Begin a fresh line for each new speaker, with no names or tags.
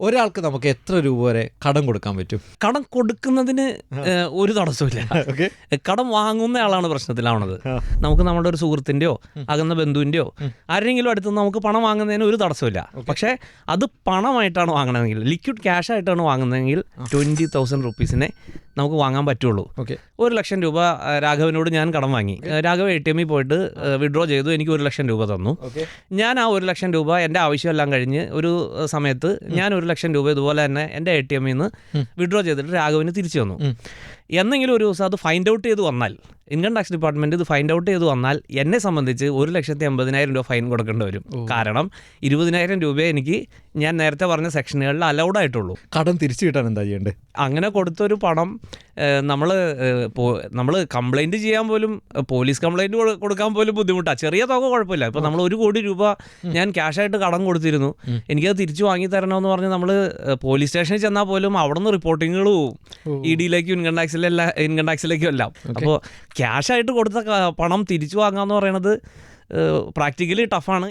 ഒരാൾക്ക് നമുക്ക് എത്ര രൂപ വരെ കടം കൊടുക്കാൻ പറ്റും?
കടം കൊടുക്കുന്നതിന് ഒരു തടസ്സമില്ല കടം വാങ്ങുന്ന ആളാണ് പ്രശ്നത്തിലാവണത്. നമുക്ക് നമ്മുടെ ഒരു സുഹൃത്തിന്റെയോ അകന്ന ബന്ധുവിന്റെയോ ആരെങ്കിലും അടുത്ത് നമുക്ക് പണം വാങ്ങുന്നതിന് ഒരു തടസ്സമില്ല പക്ഷേ അത് പണമായിട്ടാണ് വാങ്ങണമെങ്കിൽ ലിക്വിഡ് ക്യാഷ് ആയിട്ടാണ് വാങ്ങുന്നതെങ്കിൽ ട്വന്റി തൗസൻഡ് റുപ്പീസിനെ നമുക്ക് വാങ്ങാൻ പറ്റുള്ളൂ.
ഓക്കെ.
ഒരു ലക്ഷം രൂപ രാഘവനോട് ഞാൻ കടം വാങ്ങി. രാഘവ് എ ടി എമ്മിൽ പോയിട്ട് വിഡ്രോ ചെയ്തു എനിക്ക് ഒരു ലക്ഷം രൂപ തന്നു. ഞാൻ ആ ഒരു ലക്ഷം രൂപ എന്റെ ആവശ്യമെല്ലാം കഴിഞ്ഞ് ഒരു സമയത്ത് ഞാൻ ഒരു ലക്ഷം രൂപ ഇതുപോലെ തന്നെ എന്റെ എ ടി എമ്മിൽ നിന്ന് വിഡ്രോ ചെയ്തിട്ട് രാഘവന് തിരിച്ചു തന്നു. എന്നെങ്കിലും ഒരു ദിവസം അത് ഫൈൻഡ് ഔട്ട് ചെയ്ത് വന്നാൽ ഇൻകം ടാക്സ് ഡിപ്പാർട്ട്മെന്റ് ഇത് ഫൈൻഡ് ഔട്ട് ചെയ്ത് വന്നാൽ എന്നെ സംബന്ധിച്ച് ഒരു ലക്ഷത്തി എൺപതിനായിരം രൂപ ഫൈൻ കൊടുക്കേണ്ടി വരും. കാരണം ഇരുപതിനായിരം രൂപ എനിക്ക് ഞാൻ നേരത്തെ പറഞ്ഞ സെക്ഷനുകളിൽ അലൗഡ് ആയിട്ടുള്ളൂ.
കടം തിരിച്ചു കിട്ടാൻ എന്താ ചെയ്യേണ്ടത്?
അങ്ങനെ കൊടുത്തൊരു പണം നമ്മൾ നമ്മൾ കംപ്ലൈന്റ് ചെയ്യാൻ പോലും പോലീസ് കംപ്ലൈന്റ് കൊടുക്കാൻ പോലും ബുദ്ധിമുട്ടാണ് ചെറിയ തുക കുഴപ്പമില്ല. ഇപ്പം നമ്മൾ ഒരു കോടി രൂപ ഞാൻ ക്യാഷായിട്ട് കടം കൊടുത്തിരുന്നു. എനിക്കത് തിരിച്ചു വാങ്ങി തരണമെന്ന് പറഞ്ഞ് നമ്മൾ പോലീസ് സ്റ്റേഷനിൽ ചെന്നാൽ പോലും അവിടെ നിന്ന് റിപ്പോർട്ടിങ്ങുകൾ പോവും ഇ ഡിയിലേക്കും ഇൻകം ടാക്സിലെല്ലാം ഇൻകം ടാക്സിലേക്കും എല്ലാം. അപ്പോൾ ക്യാഷായിട്ട് കൊടുത്ത പണം തിരിച്ചു വാങ്ങാന്ന് പറയുന്നത് പ്രാക്ടിക്കലി ടഫാണ്